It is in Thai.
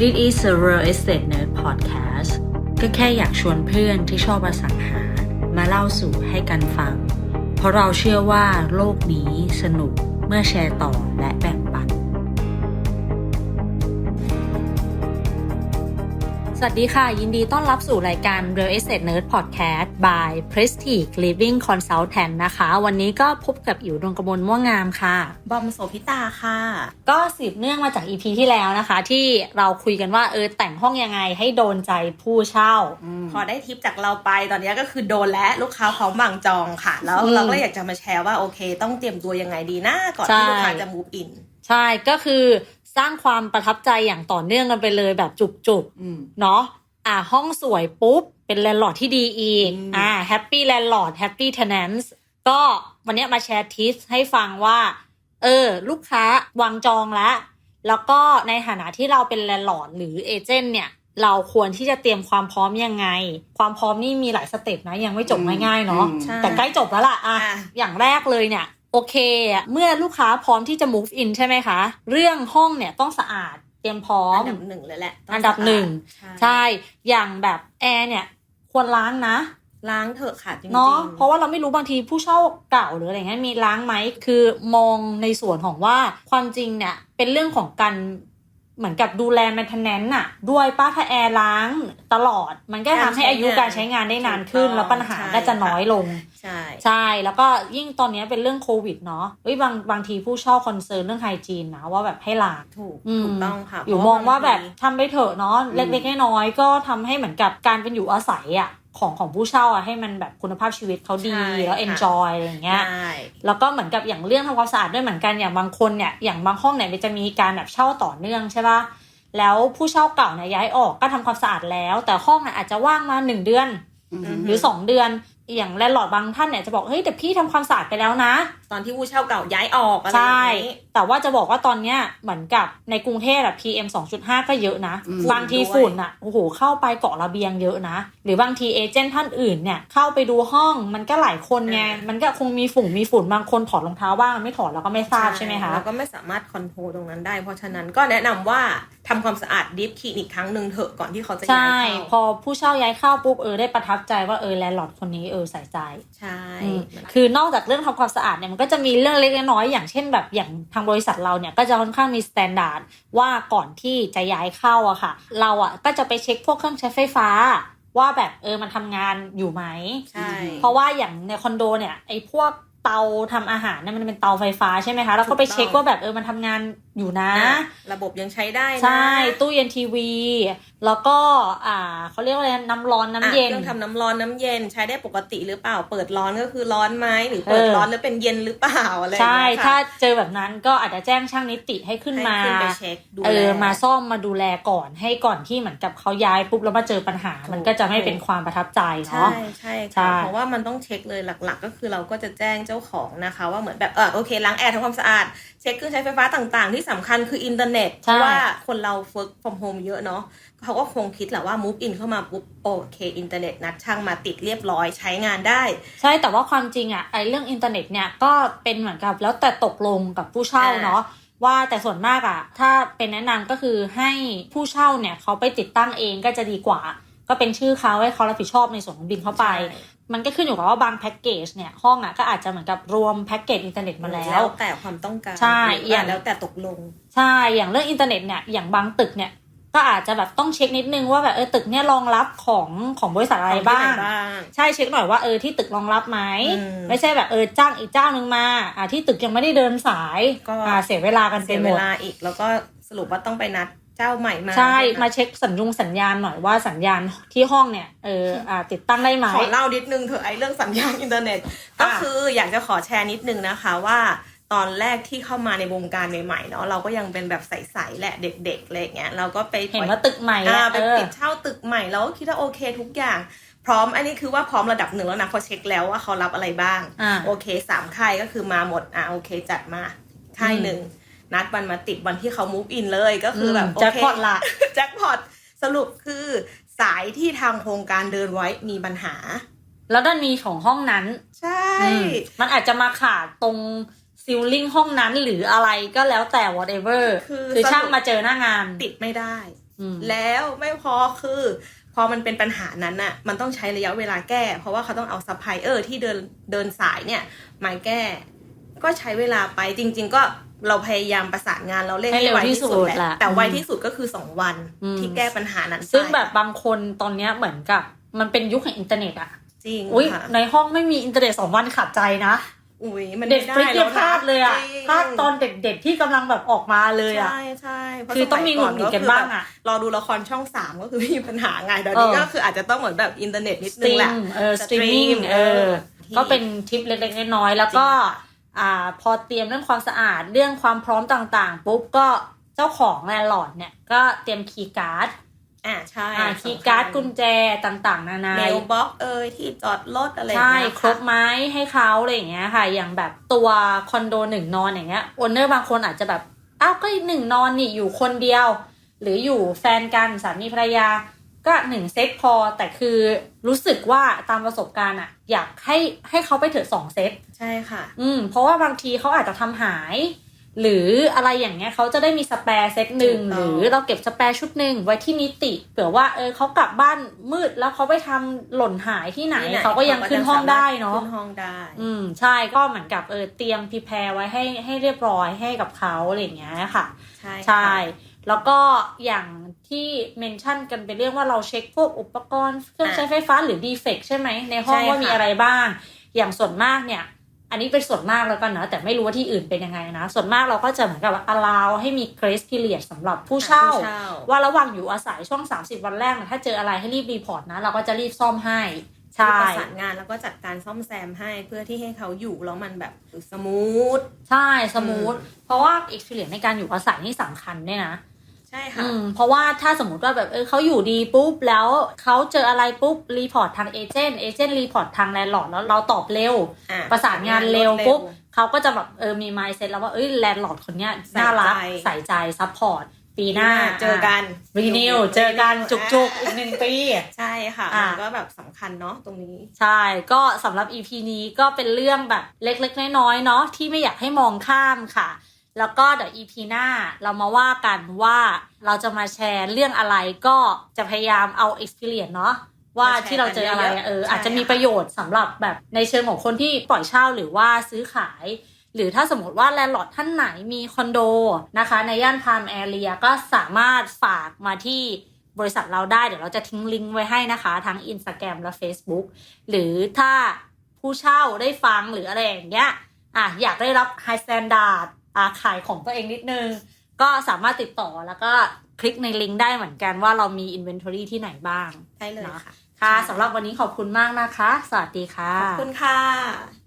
This is a Real Estate Nerd Podcast ก็แค่อยากชวนเพื่อนที่ชอบอสังหา มาเล่าสู่ให้กันฟัง เพราะเราเชื่อว่าโลกนี้สนุกเมื่อแชร์ต่อและแบ่ง วัสดีค่ะ ยินดีต้อนรับสู่รายการ Real Estate Nerd Podcast by Prestige Living Consultant นะคะ วันนี้ก็พบกับอิ๋วดวงกระมวลม่วงงามค่ะ บอมโสพิตาค่ะ ก็สืบเนื่องมาจาก EP ที่แล้วนะคะ ที่เราคุยกันว่าเออแต่งห้องยังไงให้โดนใจผู้เช่าพอได้ทิปจากเราไปตอนนี้ก็คือโดนและลูกค้าพร้อมวางจองค่ะ แล้วอืมเราก็เลยอยากจะมาแชร์ว่าโอเค ต้องเตรียมตัวยังไงดีนะก่อนที่ใช่ลูกค้าจะ move in ใช่ก็คือ สร้างความประทับใจอย่างต่อเนื่องกันไปเลยแบบจุกๆเนาะอ่าห้องสวยปุ๊บ เป็นแลนด์ลอร์ดที่ดีอีกอืมอ่าแฮปปี้แลนด์ลอร์ดแฮปปี้เทนแนนส์ก็วันเนี้ยมาแชร์ทิปให้ฟังว่า เออ ลูกค้าวางจองแล้ว แล้วก็ในฐานะที่เราเป็นแลนด์ลอร์ดหรือเอเจนต์เนี่ย เราควรที่จะเตรียมความพร้อมยังไง ความพร้อมนี่มีหลายสเต็ปนะยังไม่จบง่ายๆเนาะใช่แต่ใกล้จบแล้วล่ะอะอะอย่างแรกเลยเนี่ย โอเคอะเมื่อลูกค้าพร้อมที่จะ move in ใช่ไหมคะ เรื่องห้องเนี่ยต้องสะอาดเตรียมพร้อม อันดับหนึ่งเลยแหละต้งอันดับหนึ่งสะอาดใช่ อย่างแบบแอร์เนี่ยควรล้างนะ ล้างเถอะค่ะจริงๆเนาะเพราะว่าเราไม่รู้บางทีผู้เช่าเก่าหรืออะไรเงี้ยมีล้างไหมคือมองในส่วนของว่าความจริงเนี่ยเป็นเรื่องของการ เหมือนกับดูแลแมนเทนแนนน่ะ ด้วยป้าถ้าแอร์ล้างตลอด มันก็ทำให้อายุการใช้งานได้นานขึ้น แล้วปัญหาก็จะน้อยลง ใช่ใช่แล้วก็ยิ่งตอนนี้เป็นเรื่องโควิดเนาะเอ้ยบางบางทีผู้เช่าคอนเซิร์นเรื่องไฮจีนนะ ว่าแบบให้ล้างถูกอืมถูกต้องค่ะอยู่เพมระองว่าแบบงทีทำไปเถอะเนาะเล็กๆน้อยๆก็ทำให้เหมือนกับการเป็นอยู่อาศัยอะ ของของผู้เช่าอะให้มันแบบคุณภาพชีวิตเขาดีใช่แล้วค่ะเอนจอยอะไรอย่างเงี้ยใช่แล้วก็เหมือนกับอย่างเรื่องทำความสะอาดด้วยเหมือนกันอย่างบางคนเนี่ยอย่างบางห้องเนี่ยมันจะมีการแบบเช่าต่อเนื่องใช่ปะแล้วผู้เช่าเก่าเนี่ยย้ายออกก็ทำความสะอาดแล้ว แต่ห้องเนี่ยอาจจะว่างมาหนึ่งเดือน หรือสองเดือน อย่างแลนด์ลอร์ดบางท่านเนี่ยจะบอกเฮ้ยแต่พี่ทำความสะอาดไปแล้วนะ ตอนที่ผู้เช่าเก่าย้ายออกอะไรอใช่ย่างนี้ แต่ว่าจะบอกว่าตอนเนี้ยเหมือนกับในกรุงเทพอะ PM 2.5 ก็เยอะนะอืมบางทีด้วยฝุ่นอะโอ้โหเข้าไปเกาะระเบียงเยอะนะ หรือบางทีเอเจนต์ท่านอื่นเนี่ยเข้าไปดูห้องมันก็หลายคนไงมันก็คงมีฝุ่นมีฝุ่นบางคนถอดรองเท้าบ้างไม่ถอดเราก็ไม่ทราบใช่ไหมคะเราก็ไม่สามารถคอนโทรลตรงนั้นได้ เพราะฉะนั้นก็แนะนำว่าทำความสะอาดดิฟคลินิกครั้งหนึ่งเถอะก่อนที่เขาจะย้าใช่ยพเข้าอผู้เช่าย้ายเข้าปุ๊บเออได้ประทับใจว่าเออแลนด์ลอร์ดคนนี้เออใส่ใจ ใช่อืมคือนอกจากเรื่องทำความสะอาดเนี่ยมันก็จะมีเรื่องเล็กๆน้อยๆอย่างเช่นแบบอย่างทางบริษัทเราเนี่ยก็จะค่อนข้างมีสแตนดาร์ดว่าก่อนที่จะย้ายเข้าอะค่ะ เราอะก็จะไปเช็คพวกเครื่องใช้ไฟฟ้า ว่าแบบเออมันทำงานอยู่ไหมใช่เพราะว่าอย่างในคอนโดเนี่ยไอ้พวกเตาทำอาหารเนี่ยมันเป็นเตาไฟฟ้าใช่ไหมคะแล้วก็ไปเช็คว่าแบบเออมันทำงานอยู่นะอะระบบยังใช้ได้นะใช่ตู้เย็นทีวี แล้วก็อ่าเขาเรียกว่าอะไรน้ำร้อนน้ำเย็นอะเครื่องทำน้ำร้อนน้ำเย็นใช้ได้ปกติหรือเปล่า เปิดร้อนก็คือร้อนไหมหรือเปิดเออร้อนแล้วเป็นเย็นหรือเปล่าอะไรอย่งใช่เงี้ยค่ะถ้าเจอแบบนั้นก็อาจจะแจ้งช่างนิติให้ขึ้นให้มาขึ้นไปเช็คดูเออแลมาซ่อมมาดูแลก่อนให้ก่อนที่เหมือนกับเขาย้ายปุ๊บแล้วมาเจอปัญหาถูกมันก็จะไม่เป็นความประทับใจใช่เนาะใช่ใช่ค่ะเพราะว่ามันต้องเช็คเลยหลัก ๆ ก็คือเราก็จะแจ้งเจ้าของนะคะ ว่าเหมือนแบบเออโอเคล้างแอร์ทำความสะอาดเช็คเครื่องใช้ไฟฟ้าต่าง ๆ ที่สำคัญคืออินเทอร์เน็ตเพราะว่าคนเรา work from home เยอะเนาะเขาก็คงคิดแหละว่า move in เข้ามาปุ๊บโอเคอินเทอร์เน็ตนัดช่างมาติดเรียบร้อยใช้งานได้ ใช่แต่ว่าความจริงอะไอเรื่องอินเทอร์เน็ตเนี่ยก็เป็นเหมือนกับแล้วแต่ตกลงกับผู้เช่าอ่าเนาะว่าแต่ส่วนมากอะถ้าเป็นแนะนำก็คือให้ผู้เช่าเนี่ยเขาไปติดตั้งเองก็จะดีกว่า ก็เป็นชื่อเขาให้เขารับผิดชอบในส่วนของบินเข้าไปใช่มันก็ขึ้นอยู่กับว่าบางแพ็กเกจเนี่ยห้องอะก็อาจจะเหมือนกับรวมแพ็กเกจอินเทอร์เน็ตมาแล้วแต่ความต้องการใช่หรืออย่างแล้วแต่ตกลง ใช่อย่างเรื่องอินเทอร์เน็ตเนี่ยอย่างบางตึกเนี่ย ก็อาจจะแบบต้องเช็คนิดนึงว่าแบบเออตึกเนี่ยรองรับของของบริษัทอะไรบ้างของที่ไหนบ้างใช่เช็คหน่อยว่าเออที่ตึกรองรับไหมอืมไม่ใช่แบบเออจ้างอีกเจ้านึงมาอ่าที่ตึกยังไม่ได้เดินสายก็อ่าเสียเวลากันไปเสียหมเวดลาอีก แล้วก็สรุปว่าต้องไปนัดเจ้าใหม่มาใช่ด้วยนะมาเช็คสัญญงสัญญาณหน่อยว่าสัญญาณที่ห้องเนี่ยเอออ่าติดตั้งได้ไหมขอเล่านิดนึงเถอะไอ้เรื่องสัญญาณอินเทอร์เน็ต ก็อะคืออยากจะขอแชร์นิดนึงนะคะว่า ตอนแรกที่เข้ามาในวงการใหม่ๆเนาะเราก็ยังเป็นแบบใสๆแหละเด็กๆอะไรอย่างเงี้ยเราก็ไปเห็นว่าตึกใหม่อ่าแล้วไปเออปิดเช่าตึกใหม่เราก็คิดว่าโอเคทุกอย่าง พร้อมอันนี้คือว่าพร้อมระดับหนึ่งแล้วนะพอเช็คแล้วว่าเขารับอะไรบ้างอ่าโอเคสามค่ายก็คือมาหมดอะโอเคจัดมาค่ายหนึ่งนัดวันมาติดวันที่เขา move in เลยก็คือแบบโอแจ็คเคพอตละแจ็คพอตสรุปคือสายที่ทางโครงการเดินไว้มีปัญหา แล้วด้านมีของห้องนั้น ใช่อืมมันอาจจะมาขาดตรง ซิลลิ่งห้องนั้นหรืออะไรก็แล้วแต่ whatever คือคือช่างสรุปมาเจอหน้างานติดไม่ได้ อืมแล้วไม่พอคือ พอมันเป็นปัญหานั้นน่ะ มันต้องใช้ระยะเวลาแก้ เพราะว่าเขาต้องเอาซัพพลายเออร์ที่เดินเดินสายเนี่ยมาแก้ ก็ใช้เวลาไปจริง ๆ ก็เราพยายามประสานงานเราเร่งให้เร็วไที่สุดหละแหละแต่ไวอืมที่สุดก็คือสองวันอืมที่แก้ปัญหานั้นซึ่งไปแบบบางคนตอนเนี้ยเหมือนกับ มันเป็นยุคแห่งอินเทอร์เน็ตอะจริงอุ้ยค่ะในห้องไม่มีอินเทอร์เน็ตสองวันขาดใจนะ อุ้ยมันเด็ดไม่ฟลิกได้ยังพลาดเลยอะจริง พลาดตอนเด็กๆที่กำลังแบบออกมาเลยอะใช่ใช่เพราะคือต้องมีหงุดหงิดกันบ้างอะรอดูละครช่องสามก็คือมีปัญหาไงเดี๋ยวนี้เออ ก็คืออาจจะต้องเหมือนแบบอินเทอร์เน็ตนิดสนึตรีงแหละ มเออสสตตรีรีมมมิ่งเออที่ก็เป็นทิปเล็กๆน้อยๆแล้วก็จริงค่ะอ่าพอเตรียมเรื่องความสะอาดเรื่องความพร้อมต่างๆ ปุ๊บก็เจ้าของแลนด์ลอร์ดเนี่ย ก็เตรียมคีย์การ์ด อ่าใช่อ่าคีย์การ์ดกุญแจต่างๆ นานาเมลบ็อกเอยที่จอดรถอะไรอย่างใช่เงี้ยครบไหมให้เขาอะไรอย่างเงี้ยค่ะ อย่างแบบตัวคอนโดหนึ่งนอนอย่างเงี้ยโอนเนอร์บางคนอาจจะแบบอ้าวก็หนึ่งนอนนี่อยู่คนเดียว หรืออยู่แฟนกันสามีภรรยา ก็หนึ่งเซตพอแต่คือรู้สึกว่าตามประสบการณ์อะอยากให้ให้เขาไปเถอะสองเซตใช่ค่ะ อืมเพราะว่าบางทีเขาอาจจะทำหาย หรืออะไรอย่างเงี้ยเขาจะได้มีสแปร์เซตหนึ่งถูกต้องหรือเราเก็บสแปร์ชุดหนึ่งไว้ที่นิติเผื่อว่าเออเขากลับบ้านมืดแล้วเขาไปทำหล่นหายที่ไหนที่เขาก็ยังขึ้นห้องได้เนาะขึ้นห้องได้ อืมใช่ก็เหมือนกับเออเตรียมพิแพรไว้ให้ให้เรียบร้อยให้กับเขาอะไรอย่างเงี้ยค่ะใช่ใช่ค่ะแล้วก็อย่างที่เมนชั่นกันไปเรื่องว่าเราเช็คพวกอุปกรณ์เครื่องอะใช้ไฟฟ้าหรือดีเฟกใช่ไหมในห้องใช่ว่ามีค่ะอะไรบ้าง อย่างส่วนมากเนี่ย อันนี้เป็นส่วนมากแล้วกันนะ แต่ไม่รู้ว่าที่อื่นเป็นยังไงนะ ส่วนมากเราก็จะเหมือนกับว่า allow ให้มี grace period สำหรับผู้เช่าผู้เช่า ว่าระหว่างอยู่อาศัยช่วง 30 วันแรกเนี่ยถ้าเจออะไรให้รีบรีพอร์ตนะ เราก็จะรีบซ่อมให้ใช่ประสานงานแล้วก็จัดการซ่อมแซมให้เพื่อที่ให้เขาอยู่แล้วมันแบบสมูทใช่สมูทเพราะว่า experience ในการอยู่อาศัยนี่สำคัญด้วยนะ ใช่ค่ะ อืมเพราะว่าถ้าสมมติว่าแบบเออเขาอยู่ดีปุ๊บแล้วเขาเจออะไรปุ๊บรีพอร์ตทางเอเจนต์เอเจนต์รีพอร์ตทางแลนด์ลอร์ดแล้วเราตอบเร็ว อ่ประสานงานเร็วปุ๊บเขาก็จะแบบเออมีมายเซ็ตแล้วว่าเอ้ยแลนด์ลอร์ดคนเนี้ยใส่น่ารักใจใส่ใจซัพพอร์ตปีปีหหน้าน้าเจอกันรีนิวเจอกันจุกๆอีกหนึ่งปี ใช่ค่ะอะ มันก็แบบสำคัญเนาะตรงนี้ ใช่ ก็สำหรับ EP นี้ก็เป็นเรื่องแบบเล็กๆ น้อยๆ เนาะที่ไม่อยากให้มองข้ามค่ะ แล้วก็เดี๋ยว EP หน้าเรามาว่ากันว่าเราจะมาแชร์เรื่องอะไรก็จะพยายามเอา experience เนาะว่ามาแชร์ที่เราเจออะไรกันเยอะๆเออใช่อาจจะมีค่ะประโยชน์สำหรับแบบในเชิงของคนที่ปล่อยเช่าหรือว่าซื้อขาย หรือถ้าสมมติว่าแลนด์ลอร์ดท่านไหนมีคอนโดนะคะ ในย่านพามแอเรียก็สามารถฝากมาที่บริษัทเราได้เดี๋ยวเราจะทิ้งลิงก์ไว้ให้นะคะ ทั้ง Instagram และ Facebook หรือถ้าผู้เช่าได้ฟังหรืออะไรอย่างเงี้ยอะอยากได้รับ High Standard อะขายของตัวเองนิดนึง ก็สามารถติดต่อแล้วก็คลิกในลิงก์ได้เหมือนกันว่าเรามี Inventory ที่ไหนบ้างใช่เลยเนาะค่ะค่ะสำหรับวันนี้ขอบคุณมากนะคะ สวัสดีค่ะ ขอบคุณค่ะ